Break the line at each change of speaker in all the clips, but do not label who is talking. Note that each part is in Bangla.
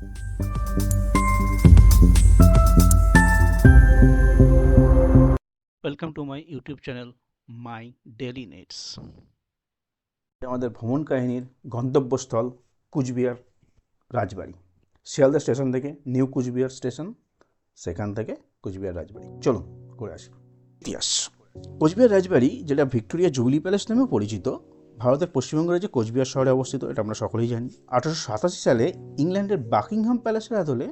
Welcome to my YouTube channel, My Daily Needs.
আমাদের ভ্রমণ কাহিনীর গন্তব্যস্থল কুচবিহার রাজবাড়ি। শিয়ালদা স্টেশন থেকে নিউ কুচবিহার স্টেশন সেখান থেকে কুচবিহার রাজবাড়ি। চলুন ঘুরে আসি। ইতিহাস। কোচবিহার রাজবাড়ি যেটা ভিক্টোরিয়া জুবিলি প্যালেস নামেও পরিচিত ভারতের পশ্চিমবঙ্গ রাজ্যে কোচবিহার শহরে অবস্থিত, এটা আমরা সকলেই জানি। আঠারোশো সাতাশি সালে ইংল্যান্ডের বাকিংহাম প্যালেসের আদলে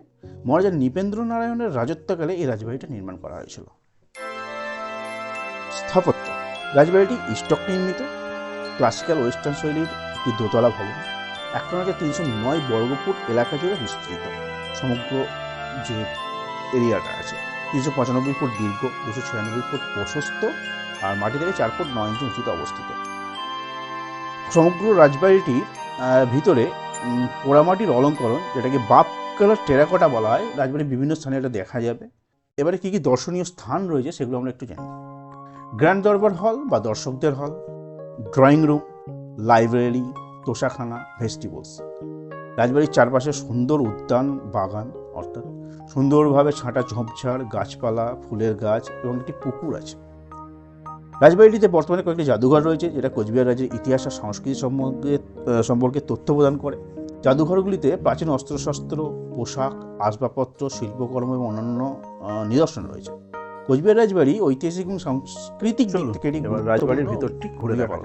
মহারাজা নৃপেন্দ্র নারায়ণের রাজত্বকালে এই রাজবাড়িটা নির্মাণ করা হয়েছিল। স্থাপত্য। রাজবাড়িটি ইস্টক নির্মিত, ক্লাসিক্যাল ওয়েস্টার্ন শৈলীর একটি দোতলা ভবন। এখন হাজার তিনশো নয় বর্গফুট এলাকা জুড়ে বিস্তৃত। সমগ্র যে এরিয়াটা আছে, তিনশো পঁচানব্বই ফুট দীর্ঘ, দুশো ছিয়ানব্বই ফুট প্রশস্ত, আর মাটি থেকে চার ফুট নয় ইঞ্চি উঁচুতে অবস্থিত। সমগ্র রাজবাড়িটির ভিতরে পোড়ামাটির অলঙ্করণ, যেটাকে বাপ কালার টেরাকোটা বলা হয়, রাজবাড়ির বিভিন্ন স্থানে এটা দেখা যাবে। এবারে কী কী দর্শনীয় স্থান রয়েছে সেগুলো আমরা একটু জানি। গ্র্যান্ড দরবার হল বা দর্শকদের হল, ড্রয়িং রুম, লাইব্রেরি, তোষাখানা ভেস্টিবলস রাজবাড়ির চারপাশে সুন্দর উদ্যান, বাগান, অর্থাৎ সুন্দরভাবে ছাঁটা ঝোপঝাড়, গাছপালা, ফুলের গাছ এবং একটি পুকুর আছে। রাজবাড়িটিতে বর্তমানে কয়েকটি জাদুঘর রয়েছে যেটা কোচবিহার রাজ্যের ইতিহাস আর সংস্কৃতি সম্বন্ধে সম্পর্কে তথ্য প্রদান করে। জাদুঘরগুলিতে প্রাচীন অস্ত্রশস্ত্র পোশাক আসবাবপত্র শিল্পকর্ম এবং অন্যান্য নিদর্শন রয়েছে। কোচবিহার রাজবাড়ি ঐতিহাসিক এবং সাংস্কৃতিক দিক থেকে
রাজবাড়ির ভিতরটি ঘুরে দেখা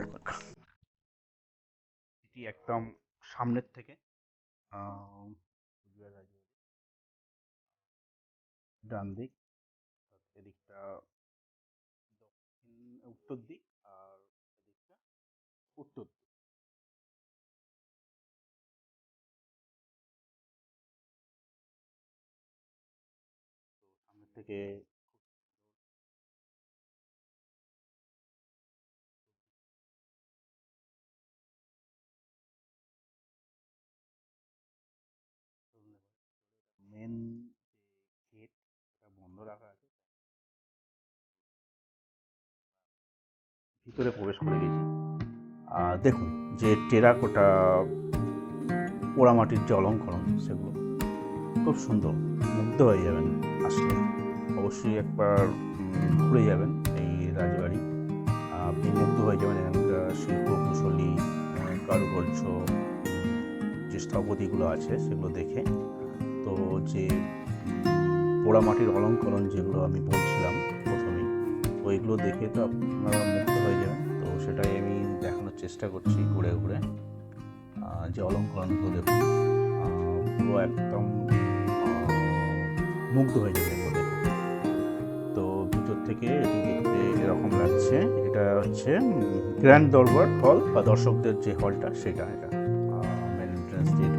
এটি একদম সামনের থেকে ডান দিক এদিকটা উত্তর দিক আর এদিকটা উত্তর দিক তো থেকে মেন যে গেট সেটা বন্ধ রাখা আছে। ভিতরে প্রবেশ করে গেছি। আর দেখুন যে টেরাকোটা পোড়ামাটির যে অলঙ্করণ, সেগুলো খুব সুন্দর, মুগ্ধ হয়ে যাবেন আসলে। অবশ্যই একবার ঘুরে যাবেন এই রাজবাড়ি। আপনি মুগ্ধ হয়ে যাবেন এখানকার শিল্প কুশলী কারুকার্য, যে স্থপতিগুলো আছে, সেগুলো দেখে। তো যে পোড়ামাটির অলঙ্করণ যেগুলো আমি বলছিলাম তো এগুলো দেখে তো আপনারা মুগ্ধ হয়ে যাবেন। তো সেটাই আমি দেখানোর চেষ্টা করছি ঘুরে ঘুরে। যে অলঙ্করণগুলো দেখুন পুরো একদম মুগ্ধ হয়ে যাবে এগুলো তো ভিতর থেকে এটি দেখতে এরকম লাগছে। এটা হচ্ছে গ্র্যান্ড দরবার হল বা দর্শকদের যে হলটা সেটা এটা এন্ট্রান্স দিয়ে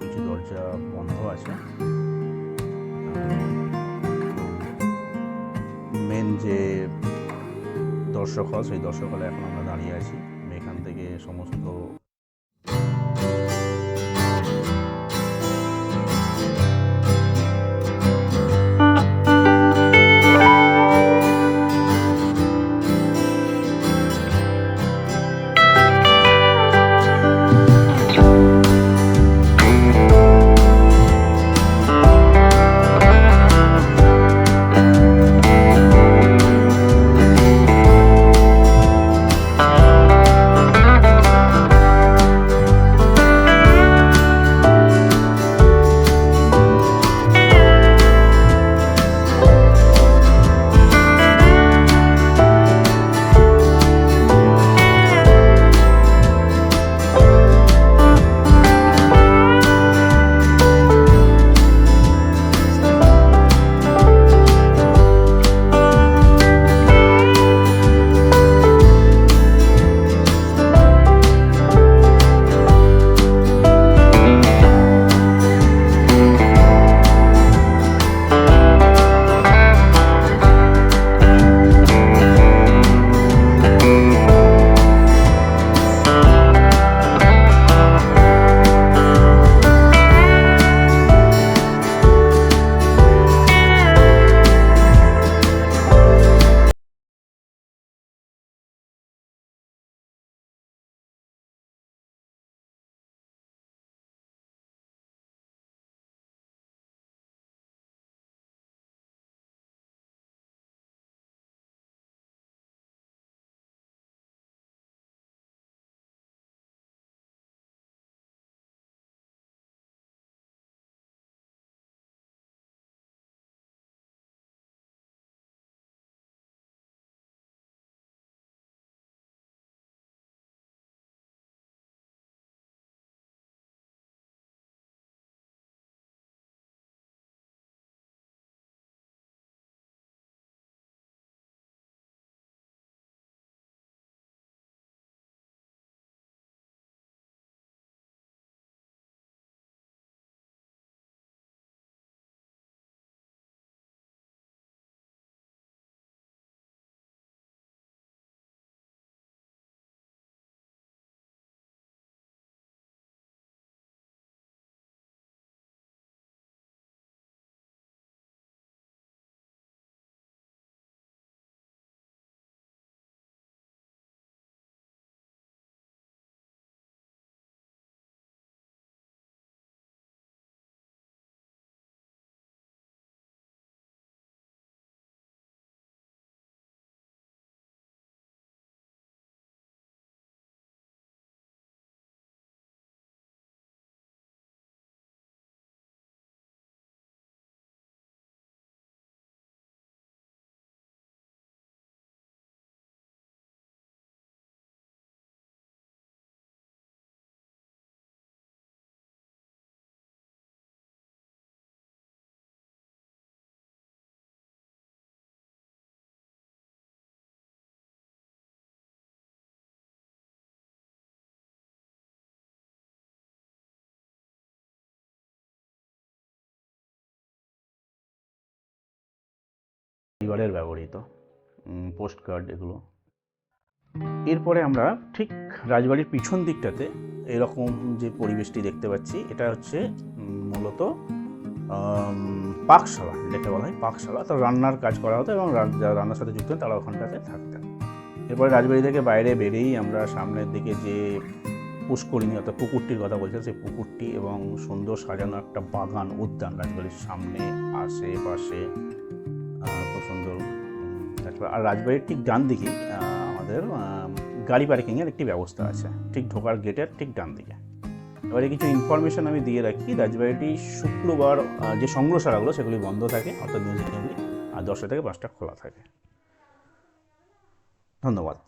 কিছু দরজা বন্ধ আছে। দর্শক হল সেই দর্শক হলে এখন আমরা দাঁড়িয়ে আছি। এখান থেকে সমস্ত পরিবারের ব্যবহৃত পোস্ট কার্ড এগুলো। এরপরে আমরা ঠিক রাজবাড়ির পিছন দিকটাতে এরকম যে পরিবেশটি দেখতে পাচ্ছি, এটা হচ্ছে মূলত পাকশালা, যেটাকে বলা হয় পাকশালা। তো রান্নার কাজ করা হতো এবং যারা রান্নার সাথে যুক্ত তারা ওখানটাতে থাকতেন। এরপরে রাজবাড়ি থেকে বাইরে বেরিয়েই আমরা সামনের দিকে যে পুষ্করিণী অর্থাৎ পুকুরটির কথা বলছিলাম, সেই পুকুরটি এবং সুন্দর সাজানো একটা বাগান, উদ্যান রাজবাড়ির সামনে, আশেপাশে। সুন্দর। তারপর আর রাজবাড়ির ঠিক ডান দিকে আমাদের গাড়ি পার্কিংয়ের একটি ব্যবস্থা আছে। ঠিক ঢোকার গেটের ঠিক ডান দিকে। এবারে কিছু ইনফরমেশন আমি দিয়ে রাখি। রাজবাড়িটি শুক্রবার যে সংগ্রহশালাগুলো, সেগুলি বন্ধ থাকে, অর্থাৎ মিউজিয়ামগুলি আর দশটা থেকে পাঁচটা খোলা থাকে। ধন্যবাদ।